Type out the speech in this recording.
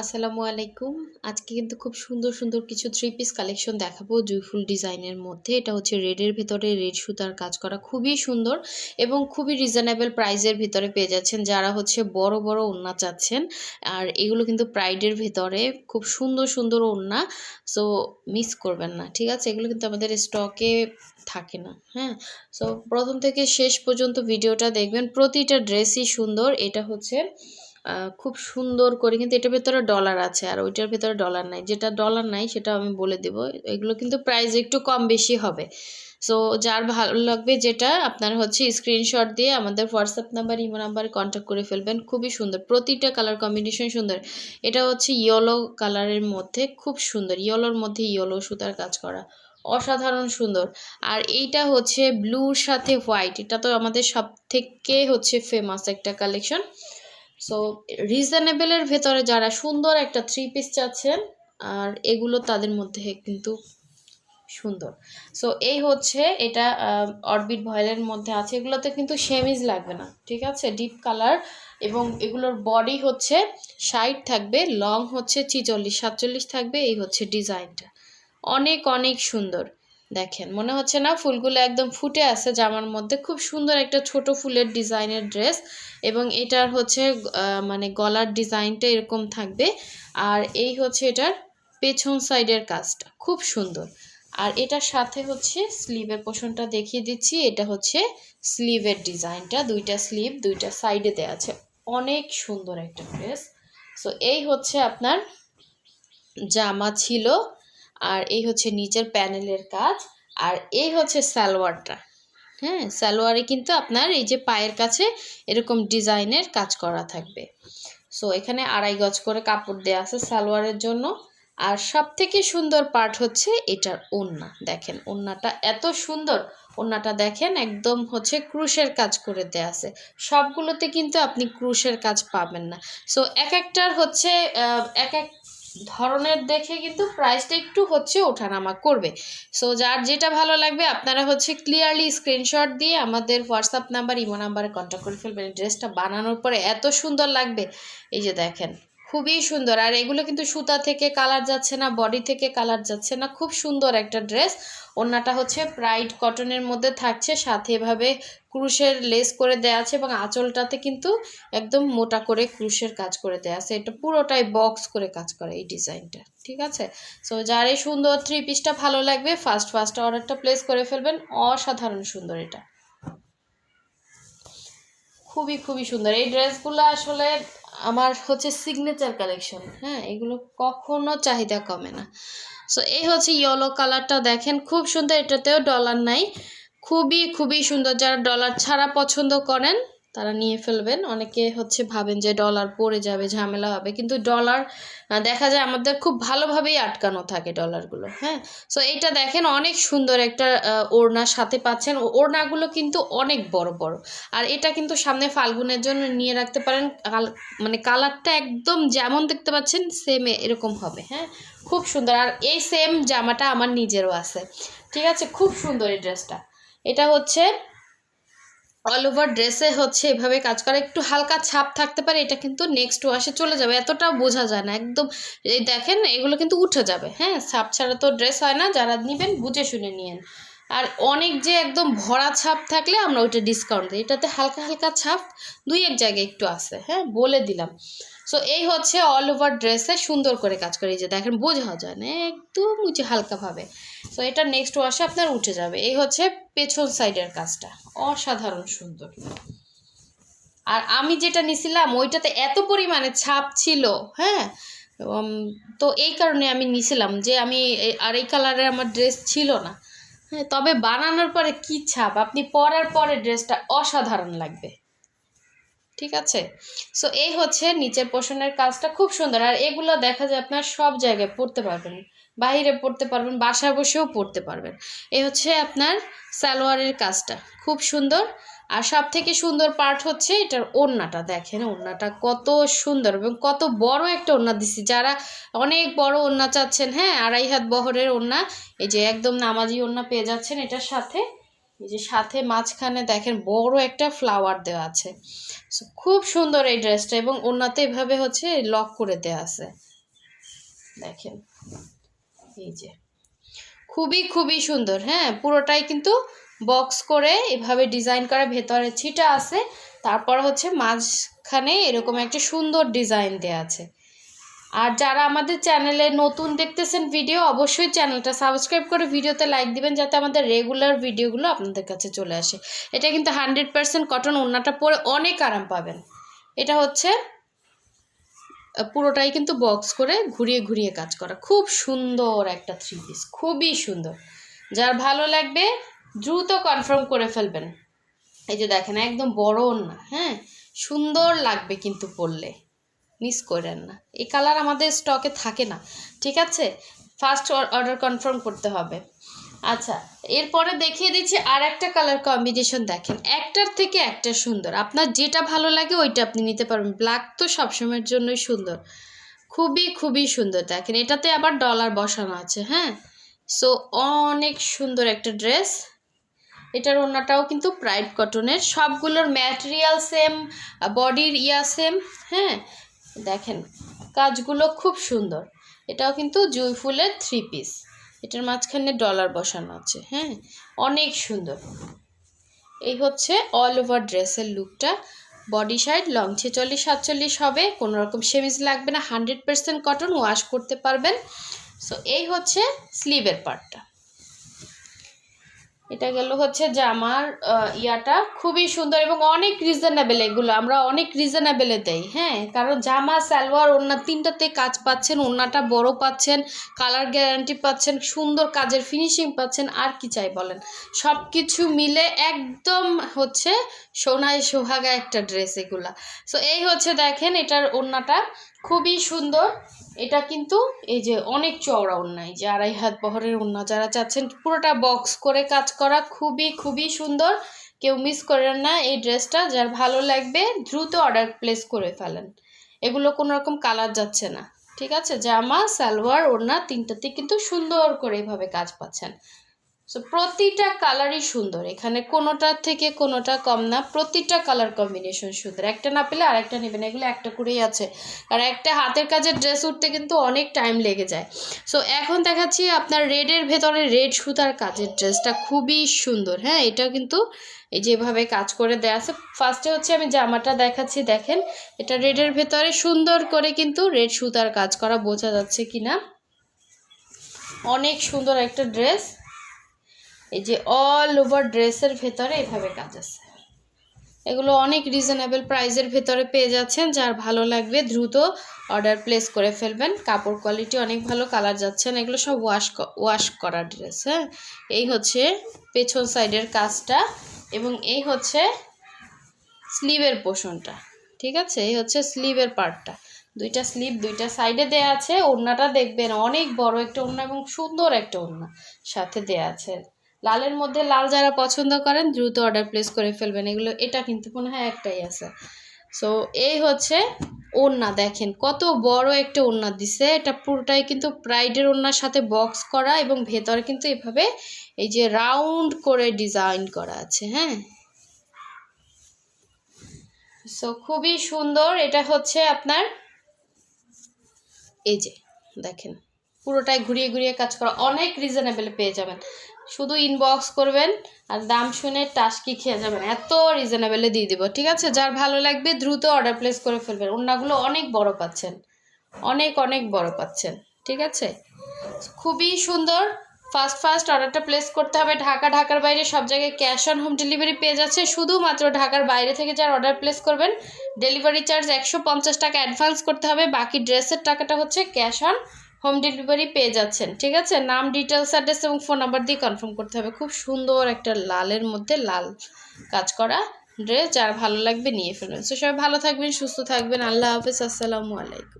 আসসালামু আলাইকুম। আজকে কিন্তু খুব সুন্দর সুন্দর কিছু থ্রি পিস কালেকশন দেখাবো জুইফুল ডিজাইনের মধ্যে। এটা হচ্ছে রেডের ভেতরে রেড সুতার কাজ করা। খুবই সুন্দর এবং খুবই রিজনেবল প্রাইজের ভিতরে পেয়ে যাচ্ছেন যারা হচ্ছে বড় বড় ওড়না চাচ্ছেন। আর এগুলো কিন্তু প্রাইডের ভেতরে খুব সুন্দর সুন্দর ওড়না। সো মিস করবেন না, ঠিক আছে? এগুলো কিন্তু আমাদের স্টকে থাকে না হ্যাঁ? সো প্রথম থেকে শেষ পর্যন্ত ভিডিওটা দেখবেন। প্রতিটা ড্রেসই সুন্দর। এটা হচ্ছে খুব সুন্দর করে, কিন্তু এটার ভেতরে ডলার আছে আর ওইটার ভেতরে ডলার নাই। যেটা ডলার নাই, সেটা আমি বলে দেব। এগুলো কিন্তু প্রাইস একটু কম বেশি হবে। সো যার ভালো লাগবে যেটা, আপনার হচ্ছে স্ক্রিনশট দিয়ে আমাদের হোয়াটসঅ্যাপ নাম্বার ইমো নাম্বারে কন্ট্যাক্ট করে ফেলবেন। খুবই সুন্দর, প্রতিটা কালার কম্বিনেশন সুন্দর। এটা হচ্ছে ইয়েলো কালারের মধ্যে খুব সুন্দর ইয়েলোর মধ্যে ইয়েলো সুতার কাজ করা। অসাধারণ সুন্দর। আর এইটা হচ্ছে ব্লুর সাথে হোয়াইট এটা তো আমাদের সব থেকে হচ্ছে ফেমাস একটা কালেকশন সো রিজনেবলের ভেতরে যারা সুন্দর একটা থ্রি পিস চাচ্ছেন, আর এগুলো তাদের মধ্যে কিন্তু সুন্দর। সো এই হচ্ছে এটা অরবিট ভয়েলের মধ্যে আছে। এগুলোতে কিন্তু সেমিজ লাগবে না, ঠিক আছে? ডিপ কালার এবং এগুলোর বডি হচ্ছে ষাট থাকবে লং হচ্ছে ছিচল্লিশ, সাতচল্লিশ থাকবে, এই হচ্ছে ডিজাইনটা অনেক অনেক সুন্দর। দেখেন, মনে হচ্ছে না ফুলগুলো একদম ফুটে আছে জামার মধ্যে। খুব সুন্দর একটা ছোট ফুলের ডিজাইনের ড্রেস এবং এটার হচ্ছে মানে গলার ডিজাইনটা এরকম থাকবে। আর এই হচ্ছে এটার পেছন সাইডের কাজটা, খুব সুন্দর। আর এটার সাথে হচ্ছে স্লিভের পোর্শনটা দেখিয়ে দিচ্ছি। এটা হচ্ছে স্লিভের ডিজাইনটা, দুইটা স্লিভ দুইটা সাইডে দেওয়া আছে। অনেক সুন্দর একটা ড্রেস। সো এই হচ্ছে আপনার জামা ছিল আর এই হচ্ছে নিচের প্যানেলের কাজ, আর এই হচ্ছে সালোয়ারটা। হ্যাঁ সালোয়ারে কিন্তু আপনার এই যে পায়ের কাছে এরকম ডিজাইনের কাজ করা থাকবে। সো এখানে আড়াই গজ করে কাপড় দেওয়া আছে সালোয়ারের জন্য। আর সব থেকে সুন্দর পার্ট হচ্ছে এটার ওড়না। দেখেন, ওড়নাটা এত সুন্দর। ওড়নাটা দেখেন একদম হচ্ছে ক্রুশের কাজ করে দেয়া আছে। সবগুলোতে কিন্তু আপনি ক্রুশের কাজ পাবেন না। সো এক একটার হচ্ছে এক এক ধরনের দেখে কিন্তু প্রাইসটা একটু হচ্ছে ওঠানামা করবে। সো যার যেটা ভালো লাগবে, আপনারা হচ্ছে ক্লিয়ারলি স্ক্রিনশট দিয়ে আমাদের হোয়াটসঅ্যাপ নাম্বার ইমো নাম্বারে কন্ট্যাক্ট করে ফেলবেন। ড্রেসটা বানানোর পরে এত সুন্দর লাগবে। এই যে দেখেন, খুবই সুন্দর। আর এগুলো কিন্তু সুতা থেকে কালার যাচ্ছে না বডি থেকে কালার যাচ্ছে না। খুব সুন্দর একটা ড্রেস ওড়নাটা হচ্ছে প্রাইড কটনের মধ্যে থাকছে। সাথে এভাবে ক্রুশের লেস করে দেওয়া আছে এবং আঁচলটাতে কিন্তু একদম মোটা করে ক্রুশের কাজ করে দেওয়া আছে। এটা পুরোটাই বক্স করে কাজ করে এই ডিজাইনটা, ঠিক আছে? সো যার এই সুন্দর থ্রি পিসটা ভালো লাগবে ফার্স্ট ফার্স্ট অর্ডারটা প্লেস করে ফেলবেন। অসাধারণ সুন্দর এটা। খুবই খুবই সুন্দর। এই ড্রেসগুলো আসলে আমার হচ্ছে সিগনেচার কালেকশন হ্যাঁ? এগুলো কখনো চাহিদা কমে না। সো এই হচ্ছে ইয়েলো কালারটা দেখেন। খুব সুন্দর, এটাতেও ডলার নাই। খুবই খুবই সুন্দর। যারা ডলার ছাড়া পছন্দ করেন, তারা নিয়ে ফেলবেন। অনেকে হচ্ছে ভাবেন যে ডলার পড়ে যাবে, ঝামেলা হবে। কিন্তু ডলার দেখা যায় আমাদের খুব ভালোভাবেই আটকানো থাকে ডলারগুলো হ্যাঁ? সো এইটা দেখেন অনেক সুন্দর একটা ওড়নার সাথে পাচ্ছেন। ওড়নাগুলো কিন্তু অনেক বড় বড়। আর এটা কিন্তু সামনে ফাল্গুনের জন্য নিয়ে রাখতে পারেন। মানে কালারটা একদম যেমন দেখতে পাচ্ছেন সেম এরকম হবে হ্যাঁ? খুব সুন্দর। আর এই সেম জামাটা আমার নিজেরও আছে। ঠিক আছে? খুব সুন্দর এই ড্রেসটা এটা হচ্ছে অল ওভার ড্রেসে হচ্ছে এভাবে কাজ করা। একটু হালকা ছাপ থাকতে পারে, এটা কিন্তু নেক্সট ওয়াশে চলে যাবে। এতটাও বোঝা যায় না, একদম এই দেখেন, এগুলো কিন্তু উঠে যাবে। হ্যাঁ ছাপ ছাড়া তো ড্রেস হয় না, যারা নেবেন বুঝে শুনে নিয়েন। আর অনেক যে একদম ভরা ছাপ থাকলে আমরা ওইটা ডিসকাউন্ট দিই। এটাতে হালকা হালকা ছাপ দুই এক জায়গায় একটু আছে। হ্যাঁ বলে দিলাম। সো এই হচ্ছে অল ওভার ড্রেসে সুন্দর করে কাজ করে। এই যে দেখেন, বোঝা যায় না, একদম উঁচু হালকাভাবে। সো এটা নেক্সট ওয়াশে আপনার উঠে যাবে। এই হচ্ছে পেছন সাইডের কাজটা। অসাধারণ সুন্দর। আর আমি যেটা নিছিলাম, ওইটাতে এত পরিমাণে ছাপ ছিল হ্যাঁ? তো এই কারণে আমি নিছিলাম যে আমি আর এই কালারের আমার ড্রেস ছিল না। হ্যাঁ তবে বানানোর পরে কি ছাপ? আপনি পরার পরে ড্রেসটা অসাধারণ লাগবে। ঠিক আছে? সো এই হচ্ছে নিচের পোষণের কাজটা, খুব সুন্দর। আর এগুলো দেখা যায় আপনার সব জায়গায় পড়তে পারবেন। বাইরে পড়তে পারবেন, বাসায় বসেও পড়তে পারবেন। এই হচ্ছে আপনার সালোয়ারের কাজটা, খুব সুন্দর। আর সব থেকে সুন্দর পার্ট হচ্ছে এটার ওড়নাটা। দেখেন ওড়নাটা কত সুন্দর এবং কত বড় একটা ওড়না দিছি। যারা অনেক বড় ওড়না চাচ্ছেন হ্যাঁ আড়াই হাত বহরের ওড়না, এই যে একদম নামাজি ওড়না পেয়ে যাচ্ছেন এটার সাথে। এই যে সাথে মাঝখানে দেখেন বড় একটা ফ্লাওয়ার দেওয়া আছে। খুব সুন্দর এই ড্রেসটা এবং ওনাতে এভাবে হচ্ছে লক করে দেওয়া আছে। দেখেন, এই যে। খুবই খুবই সুন্দর হ্যাঁ? পুরোটাই কিন্তু বক্স করে এভাবে ডিজাইন করা, ভেতরে ছিটা আছে, তারপর হচ্ছে মাঝখানে এরকম একটা সুন্দর ডিজাইন দেওয়া আছে। আর যারা আমাদের চ্যানেলে নতুন দেখতেছেন ভিডিও অবশ্যই চ্যানেলটা সাবস্ক্রাইব করে ভিডিওতে লাইক দিবেন, যাতে আমাদের রেগুলার ভিডিওগুলো আপনাদের কাছে চলে আসে। এটা কিন্তু হান্ড্রেড পার্সেন্ট কটন ওড়নাটা পরে অনেক আরাম পাবেন। এটা হচ্ছে পুরোটাই কিন্তু বক্স করে ঘুরিয়ে ঘুরিয়ে কাজ করা। খুব সুন্দর একটা থ্রি পিস খুবই সুন্দর। যার ভালো লাগবে, দ্রুত কনফার্ম করে ফেলবেন। এই যে দেখেন, একদম বড় না হ্যাঁ? সুন্দর লাগবে কিন্তু পরলে। মিস করেন না। এই কালার আমাদের স্টকে থাকে না, ঠিক আছে? ফার্স্ট অর্ডার কনফার্ম করতে হবে। আচ্ছা এরপরে দেখিয়ে দিচ্ছি আর একটা কালার কম্বিনেশন দেখেন। একটার থেকে একটা সুন্দর। আপনার যেটা ভালো লাগে ওইটা আপনি নিতে পারবেন। ব্ল্যাক তো সবসময়ের জন্যই সুন্দর। খুবই খুবই সুন্দর দেখেন। এটাতে আবার ডলার বসানো আছে হ্যাঁ? সো অনেক সুন্দর একটা ড্রেস এটার ওড়নাটাও কিন্তু প্রাইড কটনের সবগুলোর ম্যাটেরিয়াল সেম বডির ইয়া সেম হ্যাঁ? দেখেন, কাজগুলো খুব সুন্দর। এটাও কিন্তু জুই ফুলের থ্রি পিস এটার মাঝখানে ডলার বসানো আছে হ্যাঁ? অনেক সুন্দর। এই হচ্ছে অল ওভার ড্রেসের লুকটা বডি সাইড লং ছেচল্লিশ, সাতচল্লিশ হবে। কোনো রকম সেমিজ লাগবে না। হান্ড্রেড পার্সেন্ট কটন ওয়াশ করতে পারবেন। সো এই হচ্ছে স্লিভের পার্টটা এটা গেল হচ্ছে জামার আহ, ইয়াটা খুবই সুন্দর এবং অনেক রিজনেবল এগুলো। আমরা অনেক রিজনেবলে দেই হ্যাঁ? কারণ জামা সালোয়ার ওড়না তিনটাতে কাজ পাচ্ছেন ওড়নাটা বড় পাচ্ছেন কালার গ্যারান্টি পাচ্ছেন সুন্দর কাজের ফিনিশিং পাচ্ছেন আর কি চাই বলেন? সব কিছু মিলে একদম হচ্ছে সোনায় সোহাগা একটা ড্রেস এগুলা। সো এই হচ্ছে দেখেন এটার ওড়নাটা। খুবই সুন্দর। এটা কিন্তু এই যে অনেক চওড়া ওড়না এই যে আড়াই হাত বহরের ওড়না যারা চাচ্ছেন, পুরোটা বক্স করে কাজ করা খুবই খুবই সুন্দর। কেউ মিস করেন না এই ড্রেসটা যার ভালো লাগবে দ্রুত অর্ডার প্লেস করে ফেলেন। এগুলো কোনো রকম কালার যাচ্ছে না, ঠিক আছে? জামা, সালোয়ার, ওড়না তিনটাতে কিন্তু সুন্দর করে এভাবে কাজ পাচ্ছেন। সো প্রতিটা কালারই সুন্দর। এখানে কোনোটার থেকে কোনোটা কম না, প্রতিটা কালার কম্বিনেশন সুন্দর। একটা না পেলে আরেকটা নেবেন, এগুলো একটা করেই আছে। আর একটা হাতের কাজের ড্রেস উঠতে কিন্তু অনেক টাইম লেগে যায়। সো এখন দেখাচ্ছি আপনার রেডের ভেতরে রেড সুতার কাজের ড্রেসটা খুবই সুন্দর। হ্যাঁ এটা কিন্তু এই যেভাবে কাজ করে দেওয়া আছে। ফার্স্টে হচ্ছে আমি জামাটা দেখাচ্ছি, দেখেন। এটা রেডের ভেতরে সুন্দর করে কিন্তু রেড সুতার কাজ করা বোঝা যাচ্ছে কিনা। অনেক সুন্দর একটা ড্রেস এই যে অল ওভার ড্রেসের ভেতরে এভাবে কাজ আছে। এগুলো অনেক রিজনেবল প্রাইসের ভেতরে পেয়ে যাচ্ছেন, যার ভালো লাগবে দ্রুত অর্ডার প্লেস করে ফেলবেন। কাপড় কোয়ালিটি অনেক ভালো কালার যাচ্ছেন, এগুলো সব ওয়াশ ওয়াশ করা ড্রেস হ্যাঁ? এই হচ্ছে পেছন সাইডের কাজটা এবং এই হচ্ছে স্লিভের পোষণটা, ঠিক আছে? এই হচ্ছে স্লিভের পার্টটা দুইটা স্লিভ দুইটা সাইডে দেয়া আছে, ওড়নাটা দেখবেন অনেক বড় একটা ওড়না এবং সুন্দর একটা ওড়না সাথে দেয়া আছে। লালের মধ্যে লাল যারা পছন্দ করেন, দ্রুত অর্ডার প্লেস করে ফেলবেন। এগুলো, এটা কিন্তু মনে হয় একটাই আছে। সো এই হচ্ছে ওড়না, দেখেন। কত বড় একটা ওড়না দিছে। এটা পুরোটাই কিন্তু প্রাইডের ওড়নার সাথে বক্স করা এবং ভেতরে কিন্তু এভাবে এই যে রাউন্ড করে ডিজাইন করা আছে হ্যাঁ? সো খুবই সুন্দর। এটা হচ্ছে আপনার, এই যে, দেখেন। পুরোটাই ঘুরিয়ে ঘুরিয়ে কাজ করা। অনেক রিজনেবলে পেয়ে যাবেন। শুধু ইনবক্স করবেন আর দাম শুনে টাস্কি খেয়ে যাবেন। এত রিজনেবলে দিয়ে দিব, ঠিক আছে? যার ভালো লাগবে দ্রুত অর্ডার প্লেস করে ফেলবেন। ওড়নাগুলো অনেক বড় পাচ্ছেন। অনেক অনেক বড় পাচ্ছেন, ঠিক আছে? খুবই সুন্দর। ফার্স্ট ফার্স্ট অর্ডারটা প্লেস করতে হবে। ঢাকা, ঢাকার বাইরে সব জায়গায় ক্যাশ অন হোম ডেলিভারি পেয়ে যাচ্ছে। শুধুমাত্র ঢাকার বাইরে থেকে যার অর্ডার প্লেস করবেন ডেলিভারি চার্জ একশো পঞ্চাশ টাকা অ্যাডভান্স করতে হবে। বাকি ড্রেসের টাকাটা হচ্ছে ক্যাশ অন হোম ডেলিভারি পেয়ে যাচ্ছেন, ঠিক আছে? নাম ডিটেলস অ্যাড্রেস এবং ফোন নাম্বার দিয়ে কনফার্ম করতে হবে। খুব সুন্দর একটা লালের মধ্যে লাল কাজ করা ড্রেস যার ভালো লাগবে নিয়ে ফেলবেন সো সবাই ভালো থাকবেন, সুস্থ থাকবেন। আল্লাহ হাফেজ, আসসালামু আলাইকুম।